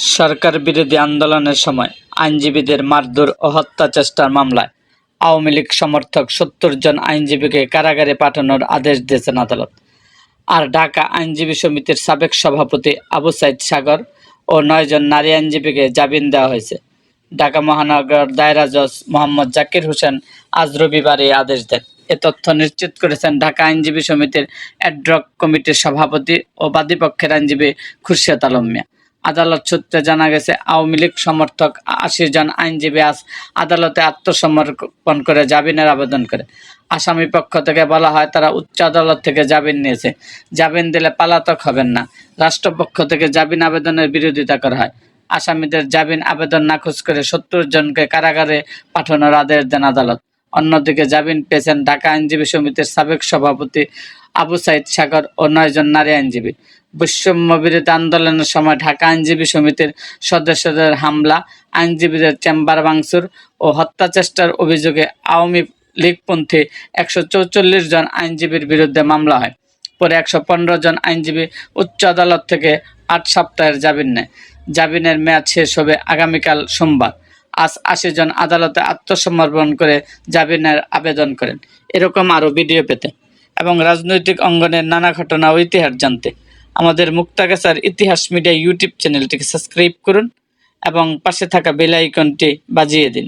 সরকার বিরোধী আন্দোলনের সময় আইনজীবীদের মারধর ও হত্যা চেষ্টার মামলায় আওয়ামী লীগ সমর্থক সত্তর জন আইনজীবীকে কারাগারে পাঠানোর আদেশ দিয়েছেন আদালত। আর ঢাকা আইনজীবী সমিতির সাবেক সভাপতি আবু সাইদ সাগর ও নয়জন নারী আইনজীবীকে জামিন দেওয়া হয়েছে। ঢাকা মহানগর দায়রা জজ মোহাম্মদ জাকির হোসেন আজ রবিবার এই আদেশ দেন। এ তথ্য নিশ্চিত করেছেন ঢাকা আইনজীবী সমিতির অ্যাড্রক কমিটির সভাপতি ও বাদীপক্ষের আইনজীবী খুরশেদ আলম মিয়া। আদালত সূত্রে জানা গেছে, আওয়ামী লীগ সমর্থক আশি জন আইনজীবী আজ আদালতে আত্মসমর্পণ করে জামিনের আবেদন করে। আসামি পক্ষ থেকে বলা হয়, তারা উচ্চ আদালত থেকে জামিন নিয়েছে। জামিন দিলে পালাতক হবেন না। রাষ্ট্রপক্ষ থেকে জামিন আবেদনের বিরোধিতা করা হয়। আসামিদের জামিন আবেদন নাকচ করে সত্তর জনকে কারাগারে পাঠানোর আদেশ দেন আদালত। অন্যদিকে জামিন পেয়েছেন ঢাকা আইনজীবী সমিতির সাবেক সভাপতি আবু সাইদ সাগর ও নয়জন নারী আইনজীবী। বৈষম্য বিরোধী আন্দোলনের সময় ঢাকা আইনজীবী সমিতির সদস্যদের হামলা, আইনজীবীদের চেম্বার ভাঙচুর ও হত্যা চেষ্টার অভিযোগে আওয়ামী লীগপন্থী একশো চৌচল্লিশ জন আইনজীবীর বিরুদ্ধে মামলা হয়। পরে একশো পনেরো জন আইনজীবী উচ্চ আদালত থেকে আট সপ্তাহের জামিন নেয়। জামিনের মেয়াদ শেষ হবে আগামীকাল সোমবার। আজ আশি জন আদালতে আত্মসমর্পণ করে জামিনের আবেদন করেন। এরকম আরও ভিডিও পেতে এবং রাজনৈতিক অঙ্গনের নানা ঘটনা ও ইতিহাস জানতে আমাদের মুক্তাগাছার ইতিহাস মিডিয়া ইউটিউব চ্যানেলটিকে সাবস্ক্রাইব করুন এবং পাশে থাকা বেল আইকনটি বাজিয়ে দিন।